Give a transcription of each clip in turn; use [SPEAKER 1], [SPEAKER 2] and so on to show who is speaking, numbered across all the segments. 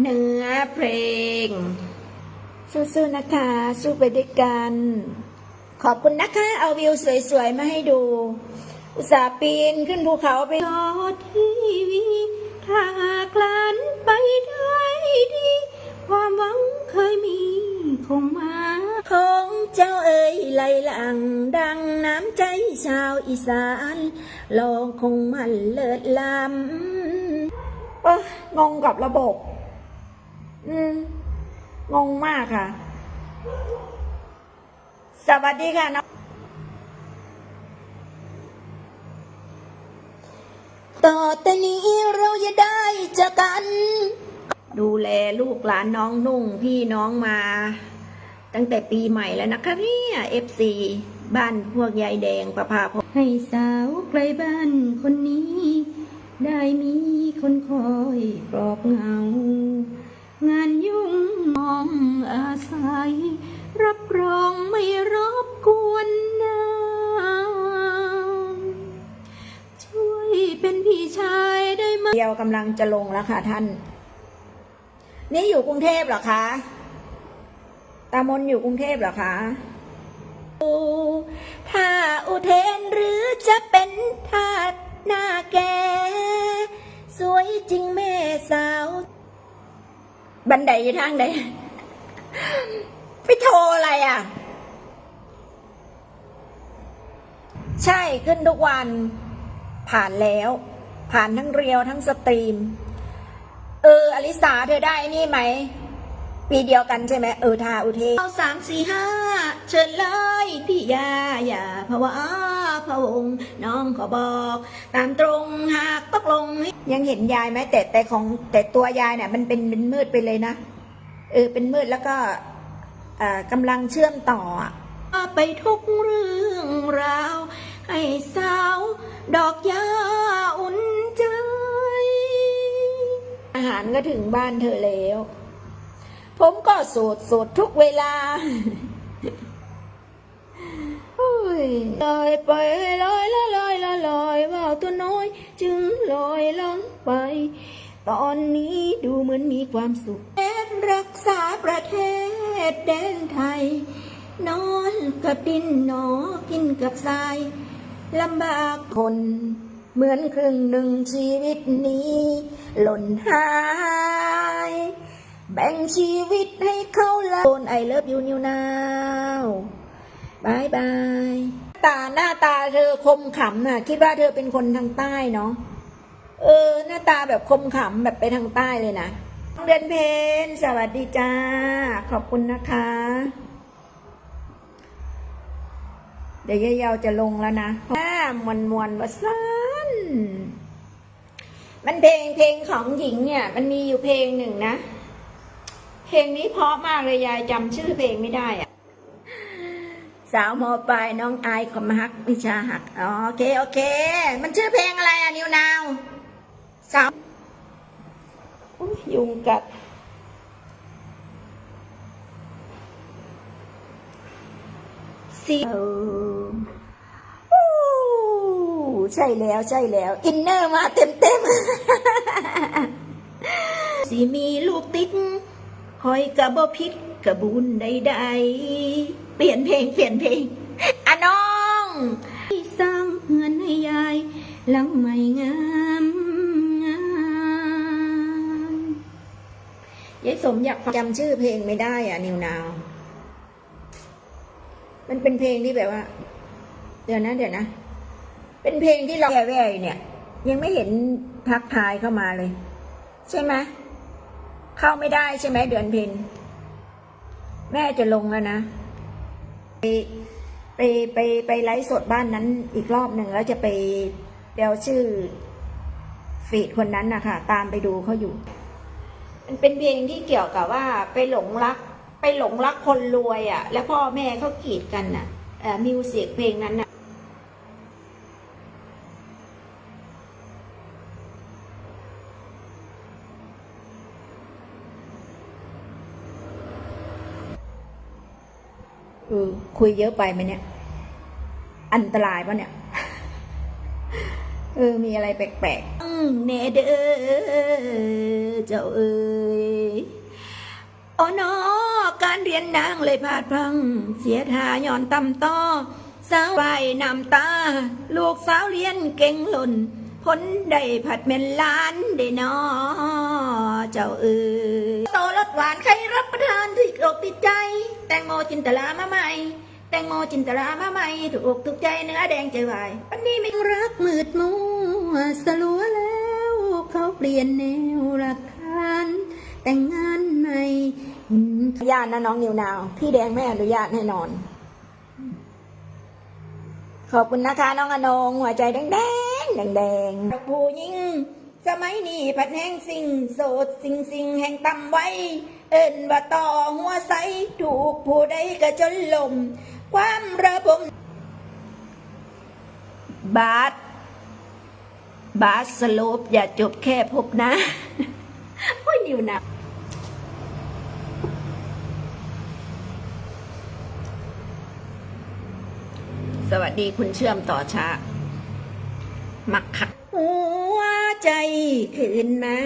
[SPEAKER 1] เนื้อเพลง สู้ๆนะคะ สู้ไปด้วยกัน ขอบคุณนะคะ เอาวิวสวยๆ มาให้ดู อุตส่าห์ปีนขึ้นภูเขาไปจอทีวีถ้าคลานไปได้ดี ความหวังเคยมีคงมาของเจ้าเอ๋ยไหลหลัง ดังน้ำใจชาวอีสานลองคงมันเลิศล้ำเอ้องงกับระบบ อืมงงมากค่ะ สวัสดีค่ะน้องต่อแต่นี้เราจะได้เจอกัน ดูแลลูกหลานน้องนุ่งพี่น้องมา ตั้งแต่ปีใหม่แล้วนะคะเนี่ยเอฟซีบ้านพวกยายแดงประภาพให้สาวไกลบ้านคนนี้ ได้มีคนคอยปลอบเหงา งานยุ่งมองอาศัย รับรองไม่รบกวนนะช่วยเป็นพี่ชายได้ไหมเดียวกำลังจะลงแล้วค่ะท่าน นี่อยู่กรุงเทพเหรอคะตามนอยู่กรุงเทพเหรอคะถ้าอุเทนหรือจะเป็นทาสหน้าแก สวยจริงแม่สาว บันไดทางใดไปโทรอะไรอะ ใช่ขึ้นทุกวัน ผ่านแล้ว ผ่านทั้งเรียวทั้งสตรีม เออ อลิสาเธอได้นี่ไหม ปีเดียวกันใช่ไหม เออทาอุเทเอาสามสี่ห้าเชิญเลย พี่ยา อย่าภาะวะ พะวงน้องขอบอก ตามตรงหากตกลง ยังเห็นยายไหมแต่แต่ของแต่ตัวยายเนี่ยมันเป็นเป็นมืดไปเลยนะเออเป็นมืดแล้วก็อ่ากำลังเชื่อมต่ออะไปทุกเรื่องราว ให้สาว ดอกยาอุ่นใจ อาหารก็ถึงบ้านเธอแล้ว ผมก็โสดโสดทุกเวลาโอ้ ยลอยไปลอยละลอยละลอยว่าวตัวน้อย จึงลอยล่องไป ตอนนี้ดูเหมือนมีความสุขแอบรักษาประเทศแดนไทย นอนกับดินหนอกินกับทรายลำบากคนเหมือนครึ่งหนึ่งชีวิตนี้ หล่นหาย แบ่งชีวิตให้เขาละโดนไอเลิฟยูนิวนาว บายบายตาหน้าตาเธอคมขำน่ะ คิดว่าเธอเป็นคนทางใต้เนาะเออ หน้าตาแบบคมขำแบบไปทางใต้เลยนะเดือนเพนสวัสดีจ้า ขอบคุณนะคะ เดี๋ยวยายเยาวจะลงแล้วนะห้ามวนมวนวะซันมันเพลงเพลงของหญิงเนี่ย มันมีอยู่เพลงหนึ่งนะ เพลงนี้เพราะมากเลยยายจำชื่อเพลงไม่ได้อะ สาวมอปลายน้องไอายขมฮักวิชาหักอ๋อโอเคโอเค มันชื่อเพลงอะไรอะนิวนาวสาวอุ๊ยยุงกัดสีเออู้ใช่แล้วใช่แล้ว อินเนอร์มาเต็มเต็มสิมีลูกติ๊กคอยกระบอพิษกระบุญใดๆ เปลี่ยนเพลงเปลี่ยนเพลงอะน้องสร้างเงินให้ยายหลังไม่งามงามยายสมอยากฟังจำชื่อเพลงไม่ได้อะนิวนาว มันเป็นเพลงที่แบบว่า เดี๋ยวนะเดี๋ยวนะ เป็นเพลงที่เราแว่ๆอยู่เนี่ย ยังไม่เห็นทักทายเข้ามาเลย ใช่ไหมเข้าไม่ได้ใช่ไหมเดือนเพ็ญแม่จะลงแล้วนะ ไปไปไปไปไลฟ์สดบ้านนั้นอีกรอบหนึ่งแล้วจะไปเดาชื่อฟีดคนนั้นนะคะตามไปดูเขาอยู่ มันเป็นเพลงที่เกี่ยวกับว่าไปหลงรัก ไปหลงรักคนรวยอะ่ะ แล้วพ่อแม่เขากีดกันน่ะเอ่อมิวสิกเพลงนั้นน่ะ เออคุยเยอะไปไหมเนี่ย อันตรายปะเนี่ย เออ มีอะไรแปลกๆเนเดอเจ้าเอ๋ยโอ้นอการเรียนนางเลยพลาดพัง เสียทาย้อนตำต้อสาวใบน้ำตา ลูกสาวเรียนเก่งหล่น ผลได้ผัดเม็นล้านได้นอเจ้าเอ๋ยโตรสหวานใครรับประทานที่อกติดใจ แตงโมจินตลามาใหม่แตงโมจินตลามาใหม่ถูกอกถูกใจเนื้อแดงใจวายวันนี้ไม่รักมืดมัวสลัวแล้วเขาเปลี่ยนแนวหลักฐานแต่งงานใหม่ญาตนะน้องนิวนาวพี่แดงไม่อนุญาตให้นอน ขอบคุณนะคะน้องอนงหัวใจแดง แดงแดงแดงๆผู้หญิง สมัยนี้ผัดแห้งสิ่งโสดสิ่งสิ่งแห่งต่ำไว้ เอิ้นว่าต่อหัวใสถูกผู้ใดก็จนลม ความระบมบาสบาสสลปอย่าจบแค่พบนะโอ้ยนิวนะสวัสดีคุณเชื่อมต่อช้า มักคักหัวใจคืนมา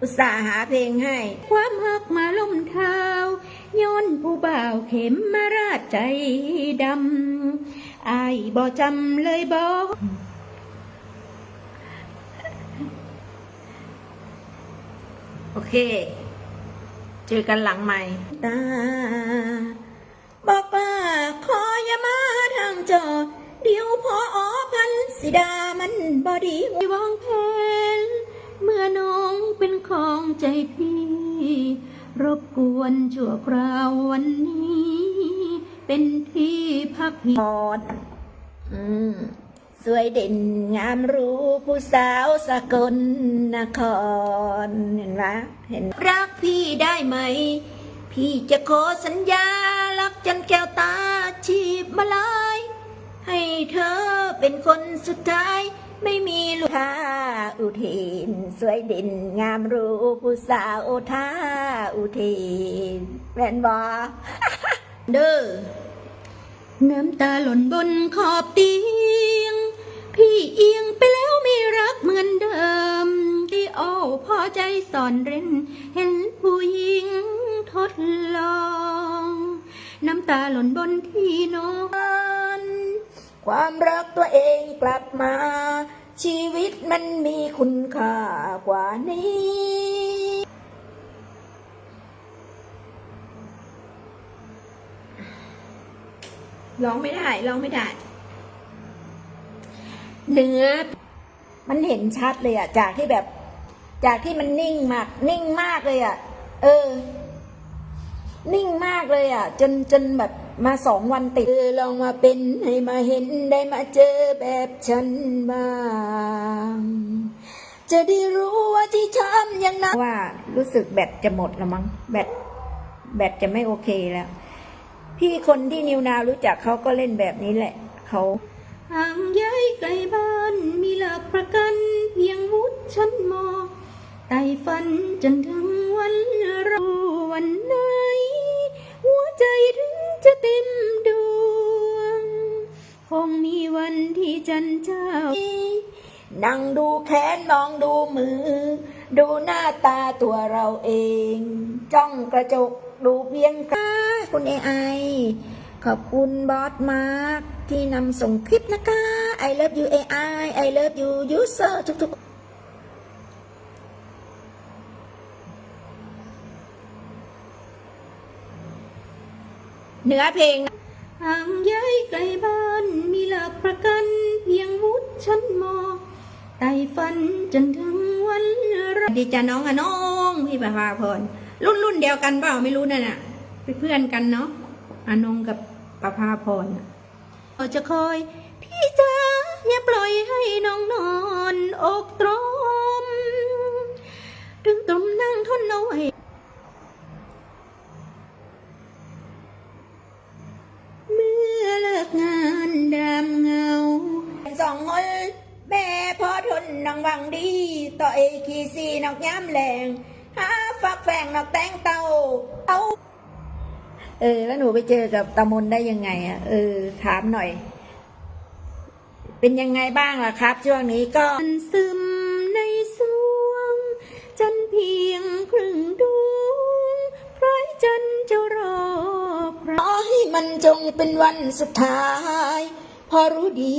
[SPEAKER 1] อุตส่าห์หาเพลงให้ ความหักมาล่มเท้าย้อนผู้บ่าวเข็มมาราดใจดำอายบ่จำเลยบ่โอเค เจอกันหลังใหม่ตา บอกว่าขออย่ามาทางจอ เดี๋ยวพออพันสิดามันบอดีวางแผนเมื่อน้องเป็นของใจพี่ รบกวนชั่วคราววันนี้ เป็นที่พักพิงอืมสวยเด่นงามรู้ผู้สาวสกลนคร เห็นไหมเห็นรักพี่ได้ไหม พี่จะขอสัญญารักจนแก้วตาชีบมาลาย ให้เธอเป็นคนสุดท้าย ไม่มีลูกท่าอุเทน สวยเด่นงามรู้ผู้สาวท่าอุเทนแมนบอเด้อน้ำตาหล่นบนขอบเตียง พี่เอียงไปแล้วไม่รักเหมือนเดิม ที่โอ้พอใจสอนเร้นเห็นผู้หญิง ทดลอง น้ำตาหล่นบนที่นอนความรักตัวเองกลับมา ชีวิตมันมีคุณค่ากว่านี้ร้องไม่ได้ร้องไม่ได้ เนื้อ มันเห็นชัดเลยอะจากที่แบบ จากที่มันนิ่งมาก นิ่งมากเลยอะเออ นิ่งมากเลยอะจนจนแบบมาสองวันติดเออลองมาเป็นให้มาเห็นได้มาเจอแบบฉันบ้างจะได้รู้ว่าที่ทำยังนั้นว่ารู้สึกแบตจะหมดแล้วมั้งแบตแบตจะไม่โอเคแล้ว พี่คนที่นิวนาวรู้จักเขาก็เล่นแบบนี้แหละเขาห่างย้ายไกลบ้านมีหลักประกันเพียงวุฒิชั้นมอไต่ฝันจนถึงวันรอวันไหนหัวใจถึง จะเต็มดวง คงมีวันที่จันเจ้า นั่งดูแขนมองดูมือ ดูหน้าตาตัวเราเอง จ้องกระจกดูเพียงกาคุณเอไอขอบคุณบอสมาร์กที่นำส่งคลิปนะคะ I love you AI I love you user ทุกๆ เนื้อเพลงนะห่างย้ายไกลบ้านมีหลักประกันเพียงวุฒิชั้นมอไต่ฝันจนถึงวันรักดีจ้าน้องอะน้องพี่ประภาพรรุ่นรุ่นเดียวกันเปล่าไม่รู้นั่นน่ะเป็นเพื่อนกันเนาะอนงกับประภาพรน่ะเราจะคอย พี่จ๋าอย่าปล่อยให้น้องนอนอกตรมถึงตรมนั่งทนเอาไว้ ต่อเอคีซีนอกย้ำแรงหาฟักแฝงนอกแตงเตาเอาเออ แล้วหนูไปเจอกับตามนได้ยังไงอะเออ ถามหน่อย เป็นยังไงบ้างล่ะครับ ช่วงนี้ก็ซึมในสวง จันเพียงครึ่งดวงพระจันทร์จะรอขอให้มันจงเป็นวันสุดท้าย พอรู้ดี